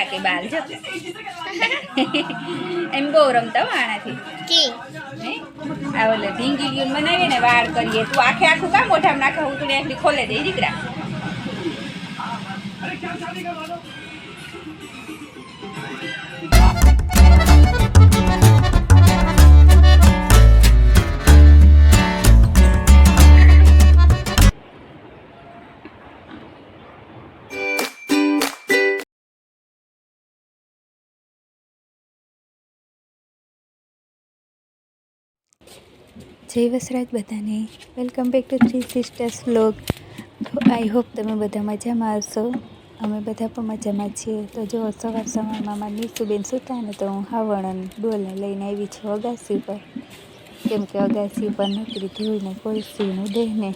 ગયા કે બાલ જો. એમ બહુ રમતા હો આનાથી. કી? આ ઓલે ઢીંગી ગયું બનાવીએ ને વાળ કરીએ. તું આખે આખું કામ મોઢામાં નાખે હું તું એકલી ખોલે દે દીકરા. જય વસરાજ બધાને. Welcome back to three sisters vlog તો આઈ હોપ તમે બધા મજામાં હશો. અમે બધા પણ મજામાં છીએ. તો જો સવાર સવારમાં મારા નીસુબેન સૂતા ને તો હું હાવણ ડોલને લઈને આવી છું અગાસી પર કેમ કે અગાસી પર નોકરી ધોઈને કોલસીનું દેહને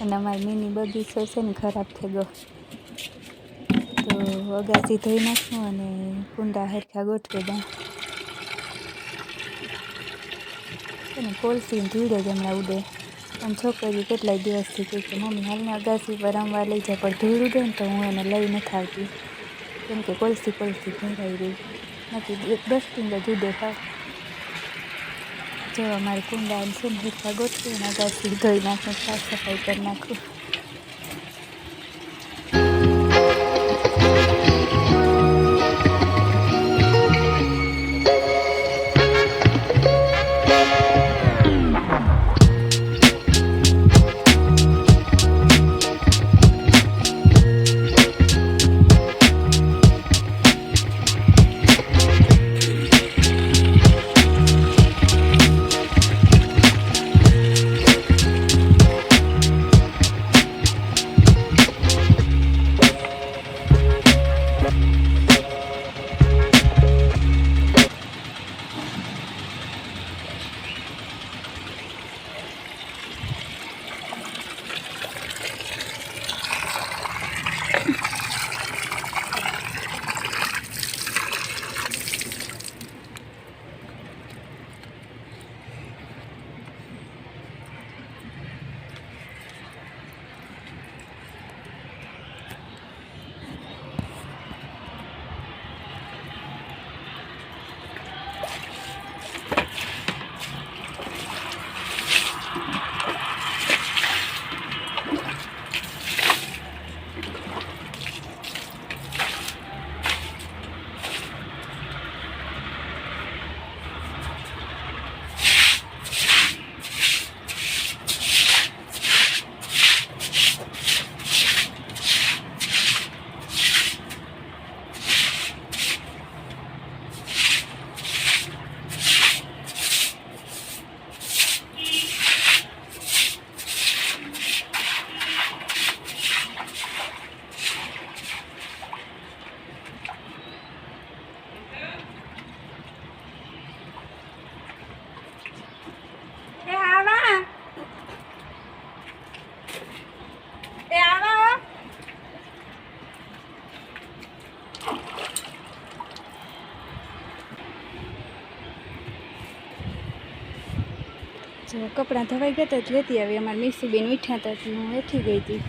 અને અમારી મિની બગીચો છે ને ખરાબ થઈ ગયો. તો અગાસી ધોઈ નાખું અને કુંડા હરખા ગોઠવી દઉં. અને કોલસીને ધીડે જ ઉડે. અને છોકરી કેટલાય દિવસથી કહે કે, મમ્મી, હાલને અગાસી પર રમવા લઈ જાય પણ ધૂળ ઉડે ને તો હું એને લઈ નથી આવતી. કેમ કે કોલસી કોલસી ભરાઈ રહી. નથી ડસ્ટિંગ જ ઉડે ખાવ જો અમારી કુંડા છે ને હિસ્સા ગોઠવી અને અગાસી ધોઈ નાખું, સાફ સફાઈ કરી નાખું. જો કપડાં ધોવાઈ ગયા જ લેતી આવી. અમારે મીસુબેન ઉઠ્યા હતા એટલે હું બેઠી ગઈ હતી.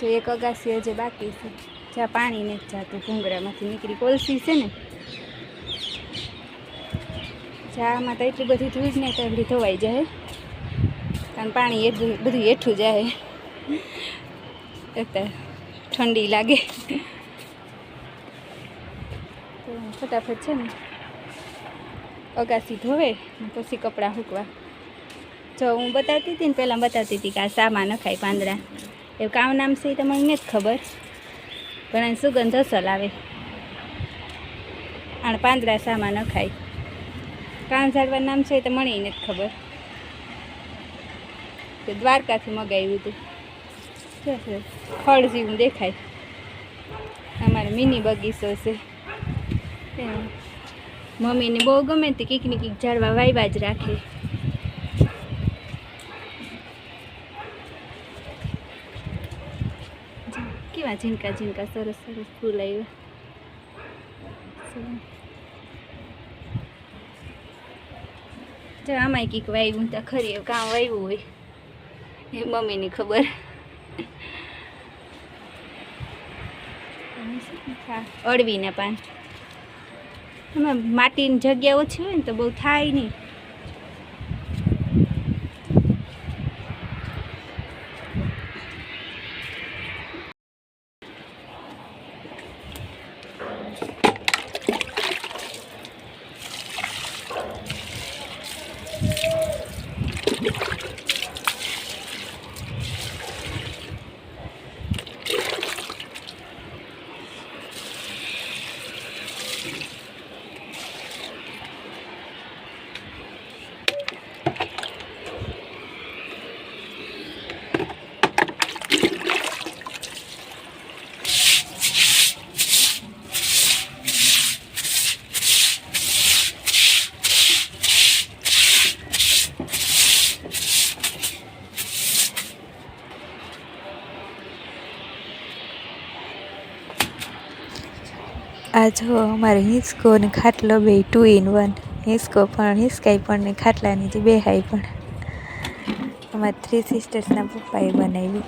જો એક અગાસી હજી બાકી છે. જ્યાં પાણી નથી જતું ભૂંગરામાંથી નીકળી. કોલસી છે ને? ચામાં તો એટલી બધી ધૂળ ને તો એવડી ધોવાઈ જાય. કારણ પાણી એટલું બધું હેઠું જાય. અત્યારે ઠંડી લાગે. તો ફટાફટ છે ને અગાસી ધોવે પછી કપડાં સૂકવા જો હું બતાવતી હતી ને પહેલાં બતાવતી હતી કે આ સામા નખાય પાંદડા. એવું કામ નામ છે એ તો મને નથી ખબર. પણ એની સુગંધ અસલ આવે. અને પાંદડા સામાં નખાય. કાન ઝાડવા નામ છે એ તો મને નથી ખબર. તે દ્વારકાથી મગાવ્યું હતું. ફળ જેવું દેખાય. અમારે મિની બગીચો છે. એમ. મમ્મીને બહુ ગમે તે કીક ને કીક ઝાડવા વાવ્યા જ રાખે. કેવા ઝીણકા ઝીણકા સરસ સરસ ફૂલ આવ્યા. આમાંય કંઈક વાવ્યું તો ખરી કાં વાવ્યું હોય. એ મમ્મીની ખબર. અળવીના પાન. એમાં માટીની જગ્યા ઓછી હોય ને તો બહુ થાય નહીં. આ જો અમારે હિંચકો અને ખાટલો બે ટુ ઇન વન હિંચકો પણ હિંચકાઈ પણ ને ખાટલાની જે બે હાઈ પણ અમારા થ્રી સિસ્ટર્સના પપ્પાએ બનાવી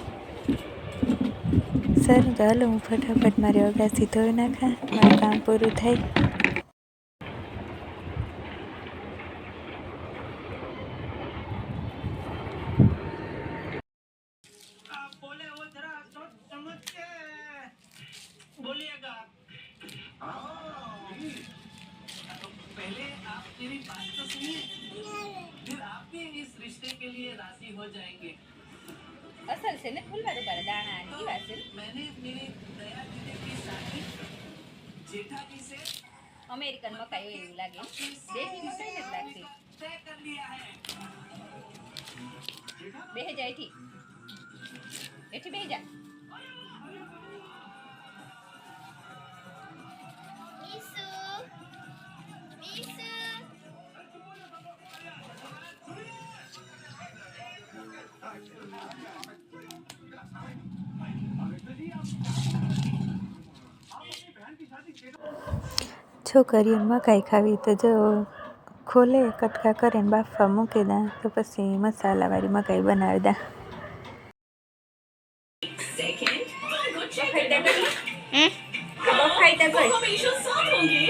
સર તો હાલો હું ફટાફટ મારી અગાસી ધોઈ નાખા મારું કામ પૂરું થાય आप बोले वो जरा सोच समझ के बोलिएगा पहले आप मेरी बात तो सुनिए फिर आप भी इस रिश्ते के लिए राजी हो जाएंगे અસલ છે ને ફૂલવા રૂપારા દાણા અને કેવા છે मैंने मेरी दया दीदी की शादी जेठा जी से અમેરિકન મકાઈ હોય એવું લાગે દેશી મકાઈ જ લાગતી तय कर लिया है બે જા એથી એથી બે જા છોકરીઓને મકાઈ ખાવી તો જો ખોલે કટકા કરે ને બાફવા મૂકી દે તો પછી મસાલાવાળી મકાઈ બનાવી દે બફાઈ તો ગઈ हमेशा साथ होंगे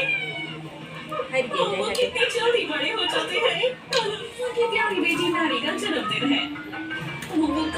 હરી ગઈ वो જાય कितने जल्दी बड़े हो जाते हैं कल उनकी प्यारी बेटी नानी का जन्मदिन है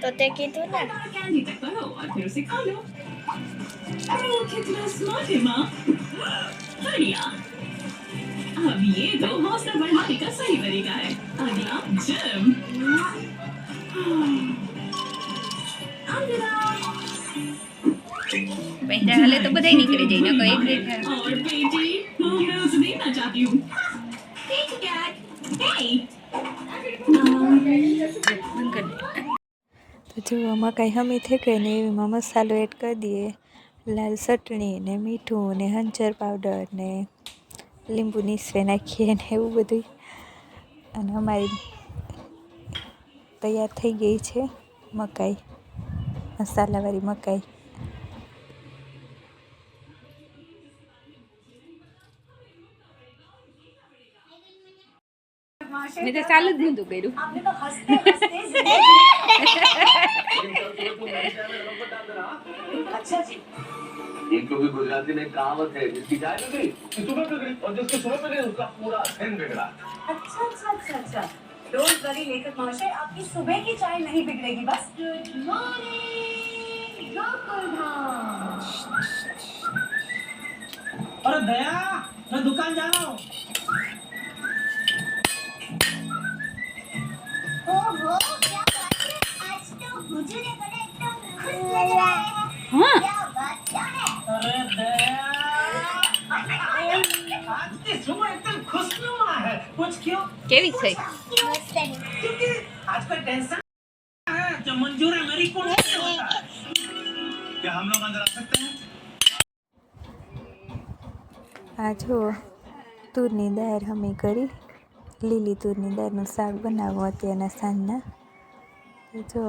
તો તે કીધું ને कैंडी तक करो और फिर उसे खा लो ओ कितना स्मार्ट है माँ बढ़िया अब ये तो हौसला बढ़ाने का सही तरीका है अगला जिम अलविदा પૈસા હાલે તો બધાય નીકળી જાય નકર એક બે થાય. और बेटी मैं उसे देखना चाहती हूँ તો જો મકાઈ હમી થઈ ગઈ ને એમાં મસાલો એડ કરી દઈએ. લાલ ચટણી ને મીઠું ને હંચર પાવડર ને લીંબુ નીસવે નાખીએ ને એવું બધું અને અમારી તૈયાર થઈ ગઈ છે મકાઈ મસાલાવાળી મકાઈ. મેં તો ચાલુ જ નહોતું કર્યું. एक क्योंकि गुजराती में कहावत है जिसकी चाय बिगड़ी कि सुबह बिगड़ी और जिसकी सुबह बिगड़ी उसका पूरा दिन बिगड़ा। अच्छा अच्छा अच्छा अच्छा। डोंट वरी लेखक महाशय आपकी सुबह की चाय नहीं बिगड़ेगी बस। गुड मॉर्निंग गोकुलधाम अरे दया मैं दुकान जा रहा हूँ। કેવી થઈ આ જુઓ તુરની દાળ અમે કરી. લીલી તુરની દાળનું શાક બનાવો અત્યારના સાંજના. જો